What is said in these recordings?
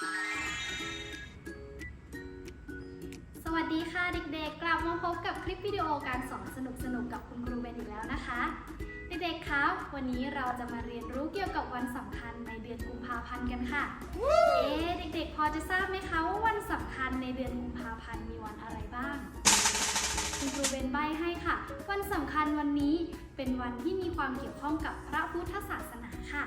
สวัสดีค่ะเด็กๆ กลับมาพบกับคลิปวิดีโอการสอนสนุกๆกับคุณครูเบนอีกแล้วนะคะ เด็กๆครับวันนี้เราจะมาเรียนรู้เกี่ยวกับวันสำคัญในเดือนกุมภาพันธ์กันค่ะ เอ๊ะเด็กๆ พอจะทราบไหมคะว่าวันสำคัญในเดือนกุมภาพันธ์มีวันอะไรบ้าง คุณครูเบนใบให้ค่ะ วันสำคัญวันนี้เป็นวันที่มีความเกี่ยวข้องกับพระพุทธศาสนาค่ะ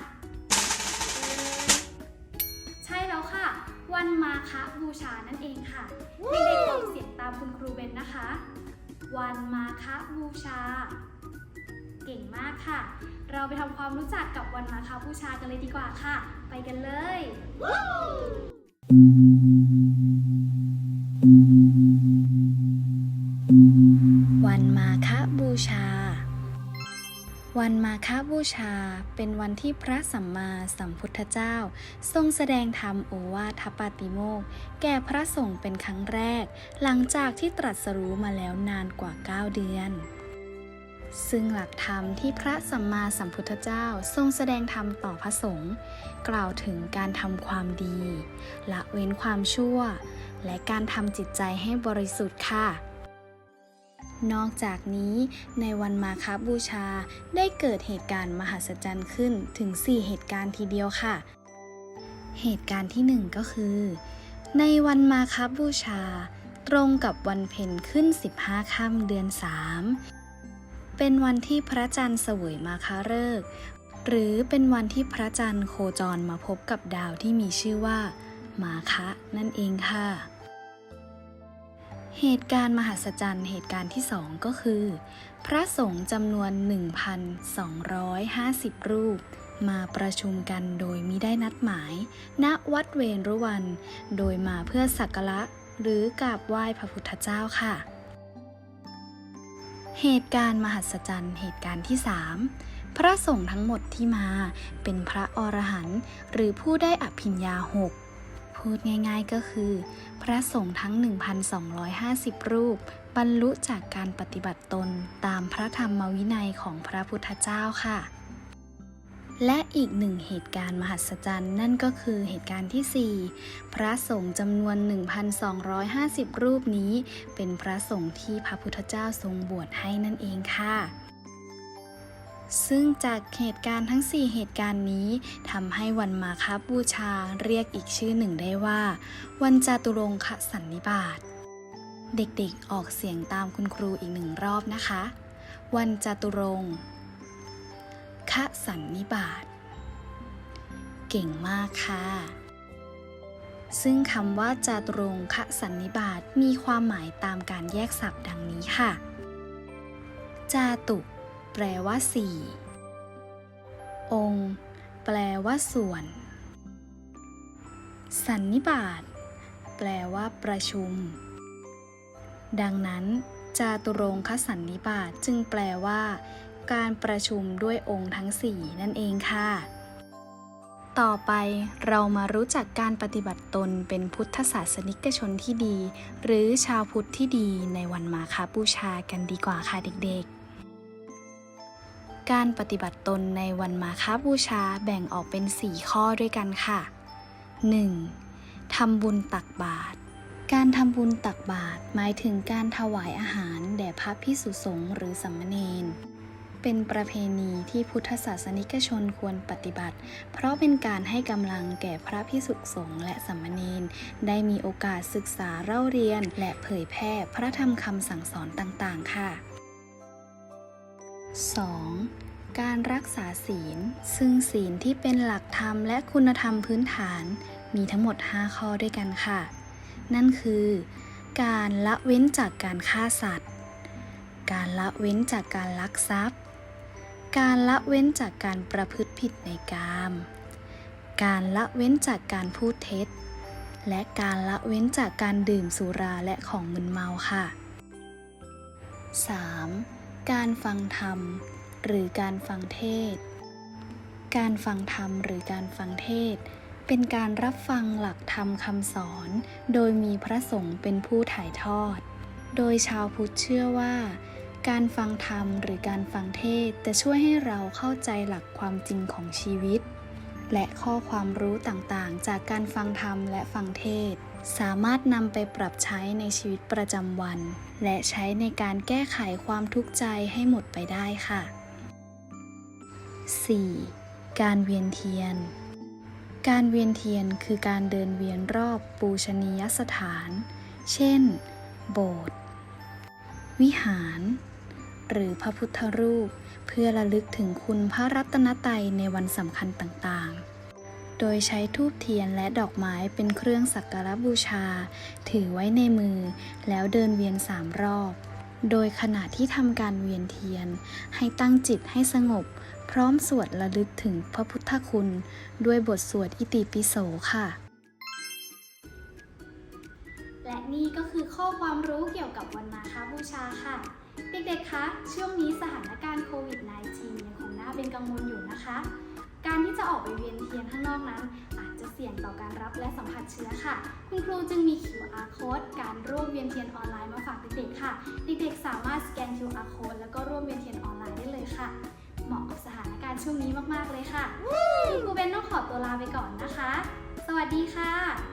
ใช่แล้วค่ะ วันมาฆบูชานั่นเองค่ะเด็กๆออกเสียงตามคุณครูเบนนะคะ วันมาฆบูชา เก่งมากค่ะ เราไปทำความรู้จักกับวันมาฆบูชากันเลยดีกว่าค่ะ ไปกันเลย วันมาฆบูชาเป็นวันที่พระสัมมาสัมพุทธเจ้า ทรงแสดงธรรมโอวาทปาติโมกแก่พระสงฆ์เป็นครั้งแรก หลังจากที่ตรัสรู้มาแล้วนานกว่า 9 เดือน ซึ่งหลักธรรมที่พระสัมมาสัมพุทธเจ้าทรงแสดงธรรมต่อพระสงฆ์กล่าวถึงการทำความดี ละเว้นความชั่ว และการทำจิตใจให้บริสุทธิ์ค่ะ นอกจากนี้ในวันมาคบูชาได้เกิดเหตุการณ์มหัศจรรย์ขึ้นถึง 4 เหตุการณ์ทีเดียวค่ะ เหตุการณ์ที่ 1 ก็คือ ในวันมาคบูชา ตรงกับวันเพ็ญขึ้น 15 ค่ำเดือน 3 เป็นวันที่พระจันทร์เสวยมาคาฤกษ์หรือเป็นวันที่พระจันทร์โคจรมาพบกับดาวที่มีชื่อว่า มาคะนั่นเองค่ะ เหตุการณ์มหัศจรรย์ เหตุการณ์ที่สองก็คือ พระสงฆ์จำนวน 1,250 รูป มาประชุมกันโดยมิได้นัดหมาย ณวัดเวรุวัน โดยมาเพื่อสักการะหรือกราบไหว้พระพุทธเจ้าค่ะ เหตุการณ์มหัศจรรย์ เหตุการณ์ที่ 3 พระสงฆ์ทั้งหมดที่มาเป็นพระอรหันต์หรือผู้ได้อภิญญาหก พูดง่ายๆก็คือ พระสงฆ์ทั้ง 1,250 รูป บรรลุจากการปฏิบัติตนตามพระธรรมวินัยของพระพุทธเจ้าค่ะ และอีกหนึ่งเหตุการณ์มหัศจรรย์นั่นก็คือเหตุการณ์ที่ 4 พระสงฆ์จำนวน 1,250 รูปนี้ เป็นพระสงฆ์ที่พระพุทธเจ้าทรงบวชให้นั่นเองค่ะ ซึ่งจากเหตุการณ์ทั้ง 4 เหตุการณ์นี้ทำให้วันมาคบูชาเรียกอีกชื่อหนึ่งได้ว่า วันจาตุรงคสันนิบาต เด็กๆออกเสียงตามคุณครูอีกหนึ่งรอบนะคะ วันจาตุรงคสันนิบาต เก่งมากค่ะ ซึ่งคำว่าจาตุรงคสันนิบาตมีความหมายตามการแยกศัพท์ดังนี้ค่ะ จาตุ แปลว่าสี่ องค์ แปลว่าส่วน สันนิบาต แปลว่าประชุม ดังนั้น จาตุรงคสันนิบาตจึงแปลว่า การประชุมด้วยองค์ทั้งสี่นั่นเองค่ะ ต่อไปเรามารู้จักการปฏิบัติตนเป็นพุทธศาสนิกชนที่ดี หรือชาวพุทธที่ดีในวันมาคาบูชากันดีกว่าค่ะเด็กๆ การปฏิบัติตนในวันมาคบูชาแบ่งออกเป็น 4 ข้อด้วยกันค่ะ 1. ทำบุญตักบาตร การทำบุญตักบาตรหมายถึงการถวายอาหารแด่พระพิสุสงฆ์หรือสัมมเนนเป็นประเพณีที่พุทธศาสนิกชนควรปฏิบัติ เพราะเป็นการให้กำลังแก่พระพิสุสงฆ์และสัมมเนนได้มีโอกาสศึกษาเล่าเรียน และเผยแพร่พระธรรมคำสั่งสอนต่างๆ ค่ะ 2. การรักษาศีล ซึ่งศีลที่เป็นหลักธรรมและคุณธรรมพื้นฐาน มีทั้งหมด 5 ข้อด้วยกันค่ะ นั่นคือ การละเว้นจากการฆ่าสัตว์ การละเว้นจากการลักทรัพย์ การละเว้นจากการประพฤติผิดในกาม การละเว้นจากการพูดเท็จ และการละเว้นจากการดื่มสุราและของมึนเมาค่ะ 3. การฟังธรรม หรือการฟังเทศ การฟังธรรมหรือการฟังเทศ เป็นการรับฟังหลักธรรมคำสอน โดยมีพระสงฆ์เป็นผู้ถ่ายทอด โดยชาวพุทธเชื่อว่า การฟังธรรมหรือการฟังเทศจะช่วยให้เราเข้าใจหลักความจริงของชีวิต และข้อความรู้ต่างๆ จากการฟังธรรมและฟังเทศ สามารถนำไปปรับใช้ในชีวิตประจำวัน และใช้ในการแก้ไขความทุกข์ใจให้หมดไปได้ค่ะ 4. การเวียนเทียน การเวียนเทียนคือการเดินเวียนรอบปูชนียสถาน เช่น โบสถ์ วิหาร หรือพระพุทธรูป เพื่อระลึกถึงคุณพระรัตนตรัยในวันสำคัญต่างๆ ดยใช้ทูบเทียนและดอกไม้เป็นเครื่องสักการบูชา ถือไว้ในมือ แล้วเดินเวียนสามรอบ โดยขณะที่ทำการเวียนเทียน ให้ตั้งจิตให้สงบ พร้อมสวดระลึกถึงพระพุทธคุณ ด้วยบทสวดอิติปิโสค่ะ และนี่ก็คือข้อความรู้เกี่ยวกับวันมาฆบูชาค่ะ เด็กๆ คะ ช่วงนี้สถานการณ์โควิด -19 ยังคงน่าเป็นกังวลอยู่นะคะ การที่จะออกไปเวียนเทียนข้างนอกนั้น อาจจะเสี่ยงต่อการรับและสัมผัสเชื้อค่ะ คุณครูจึงมี QR code การร่วมเวียนเทียนออนไลน์มาฝากเด็กๆค่ะ เด็กๆ สามารถสแกน QR code แล้วก็ร่วมเวียนเทียนออนไลน์ได้เลยค่ะ เหมาะกับสถานการณ์ช่วงนี้มากๆเลยค่ะคุณครูเบนต้องขอตัวลาไปก่อนนะคะ สวัสดีค่ะ